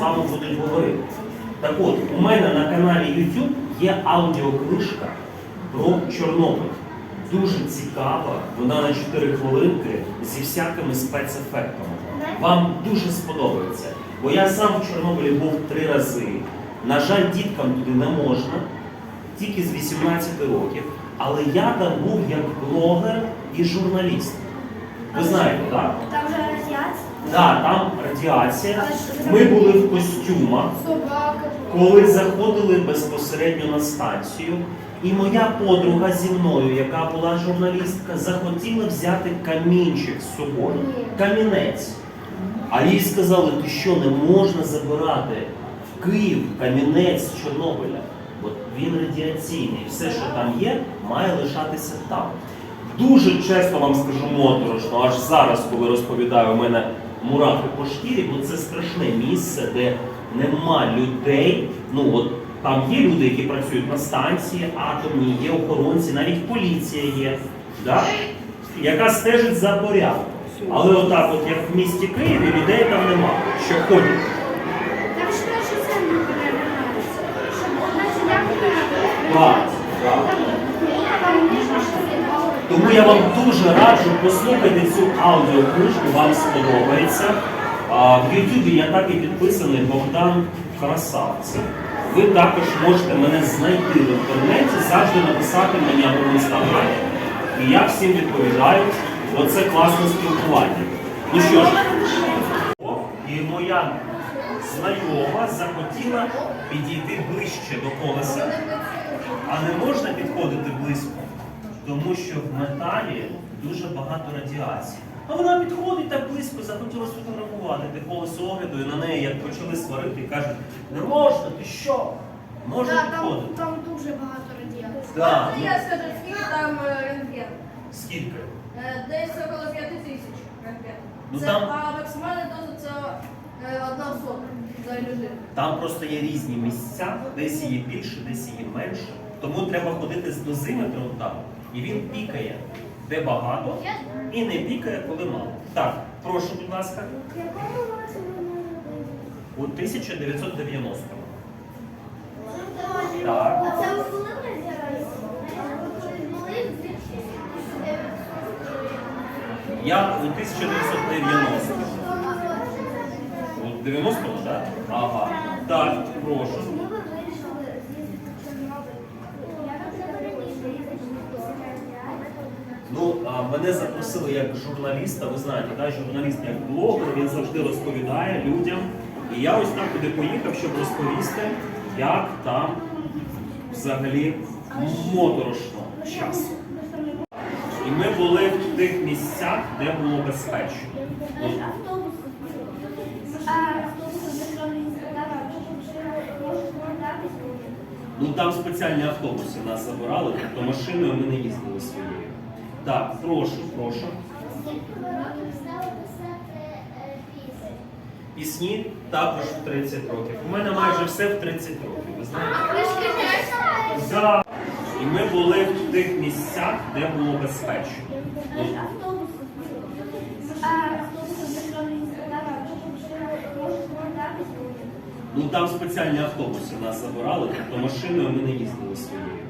вами будуть говорити. Так от, у мене на каналі YouTube є аудіокнижка про Чорнобиль. Дуже цікава, вона на 4 хвилинки зі всякими спецефектами. Вам дуже сподобається. Бо я сам в Чорнобилі був три рази. На жаль, діткам туди не можна, тільки з 18 років. Але я там був як блогер і журналіст. Ви знаєте, так? Радіація. Так, там радіація. Ми були в костюмах, коли заходили безпосередньо на станцію. І моя подруга зі мною, яка була журналістка, захотіла взяти камінчик з собою. Камінець. А їй сказали, ти що не можна забирати в Київ камінець з Чорнобиля. Бо він радіаційний. Все, що там є, має лишатися там. Дуже чесно вам скажу моторошно, аж зараз, коли розповідаю, у мене мурахи по шкірі, бо це страшне місце, де нема людей. Ну от там є люди, які працюють на станції атомній, є охоронці, навіть поліція є, да? яка стежить за порядком. Але отак, от як в місті Києві, людей там нема, що ходять. Ж це не Так, так. Тому я вам дуже раджу послухайте цю аудіокнижку, вам сподобається. В Ютубі я так і підписаний Богдан Красавцев. Ви також можете мене знайти в інтернеті, завжди написати мені або в інстаграмі. І я всім відповідаю, бо це класне спілкування. Ну що ж, і моя знайома захотіла підійти ближче до колеса. А не можна підходити близько, тому що в металі дуже багато радіації. А вона підходить так близько, захотіла сфотографувати те колесо огляду, і на неї як почали сварити кажуть, не можна, ти що? Можна Так, там, підходити. там дуже багато радіації. Так, Можна я скажу, скільки там е, рентген? скільки? Е, Десь около 5 тисяч рентген. Ну, Це, там- А максимальна доза це е, одна людину. Там просто є різні місця, десь її більше, десь її менше. Тому треба ходити з дозиметром там. І він пікає, де багато, і не пікає, коли мало. Так, прошу, будь ласка. У 1990-му. Так. Я у 1990-му. 90-го, так? Ага. Так, прошу. Ну, а, мене запросили як журналіста, ви знаєте, да, журналіст як блогер, він завжди розповідає людям. І я ось так туди поїхав, щоб розповісти, як там взагалі моторошно часу. І ми були в тих місцях, де було безпечно. Ну там спеціальні автобуси нас забирали, тобто машиною ми не їздили своєю. Так, прошу, прошу. Скільки ви років стали писати пісень? Пісні також в 30 років. У мене майже все в 30 років, ви знаєте? Ви. І ми були в тих місцях, де було безпечно. Ну там спеціальні автобуси нас забирали, тобто машиною ми не їздили своєю.